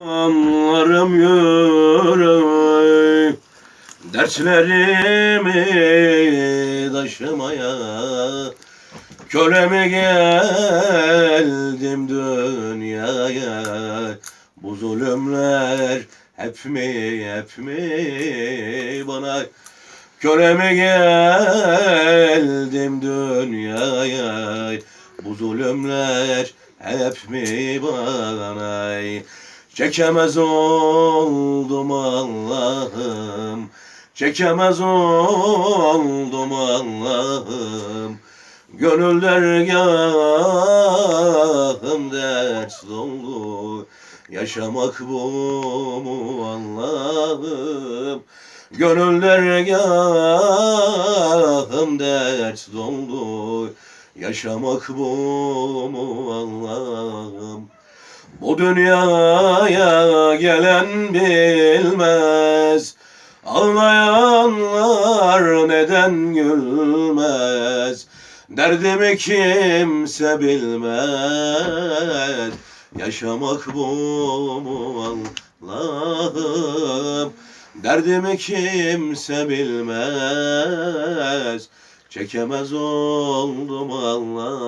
Anlarım yürü Dertlerimi taşımaya. Köleme geldim dünyaya? Bu zulümler hep mi hep mi bana? Köleme geldim dünyaya? Bu zulümler hep mi bana Çekemez oldum Allah'ım. Çekemez oldum Allah'ım. Gönül dergahım dert doldu Yaşamak bu mu Allah'ım? Gönül dergahım dert doldu Yaşamak bu mu Allah'ım Bu dünyaya gelen bilmez. Ağlayanlar neden gülmez? Derdimi kimse bilmez. Yaşamak bu mu Allah'ım? Derdimi kimse bilmez. Çekemez oldum Allah'ım